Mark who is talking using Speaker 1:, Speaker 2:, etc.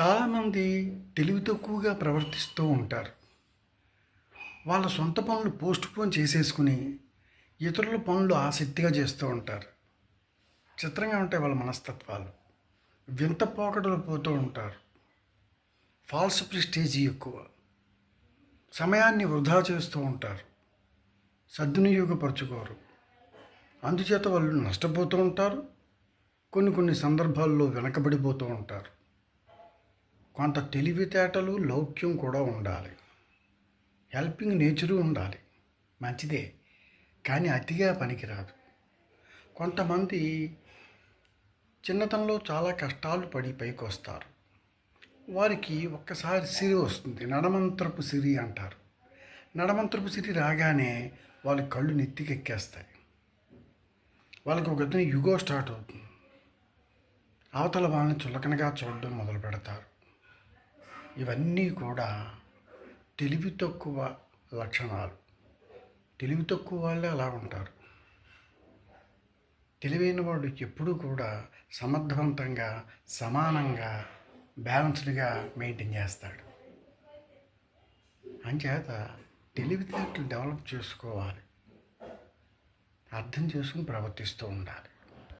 Speaker 1: చాలామంది తెలివి తక్కువగా ప్రవర్తిస్తూ ఉంటారు. వాళ్ళ సొంత పనులు పోస్ట్ పోన్ చేసేసుకుని ఇతరుల పనులు ఆసక్తిగా చేస్తూ ఉంటారు. చిత్రంగా ఉంటాయి వాళ్ళ మనస్తత్వాలు. వింత పోకడలు పోతూ ఉంటారు. ఫాల్స్ ప్రిస్టేజీ ఎక్కువ. సమయాన్ని వృధా చేస్తూ ఉంటారు. సద్వినియోగపరచుకోరు. అందుచేత వాళ్ళు నష్టపోతూ ఉంటారు. కొన్ని కొన్ని సందర్భాల్లో వెనకబడిపోతూ ఉంటారు. కొంత తెలివితేటలు లౌక్యం కూడా ఉండాలి. హెల్పింగ్ నేచరు ఉండాలి. మంచిదే కానీ అతిగా పనికిరాదు. కొంతమంది చిన్నతనంలో చాలా కష్టాలు పడి పైకి వస్తారు వారికి ఒక్కసారి సిరి వస్తుంది. నడమంత్రపు సిరి అంటారు. నడమంత్రపు సిరి రాగానే వాళ్ళ కళ్ళు నెత్తికెక్కేస్తాయి. వాళ్ళకి ఒక యుగో స్టార్ట్ అవుతుంది. అవతల వాళ్ళని చులకనగా చూడడం మొదలు పెడతారు ఇవన్నీ కూడా తెలివి తక్కువ లక్షణాలు. తెలివి తక్కువ వాళ్ళే అలా ఉంటారు. తెలివైన వాడు ఎప్పుడూ కూడా సమర్థవంతంగా సమానంగా బ్యాలెన్స్డ్గా మెయింటైన్ చేస్తాడు. అంచేత తెలివితేటలు డెవలప్ చేసుకోవాలి. అర్థం చేసుకుని ప్రవర్తిస్తూ ఉండాలి.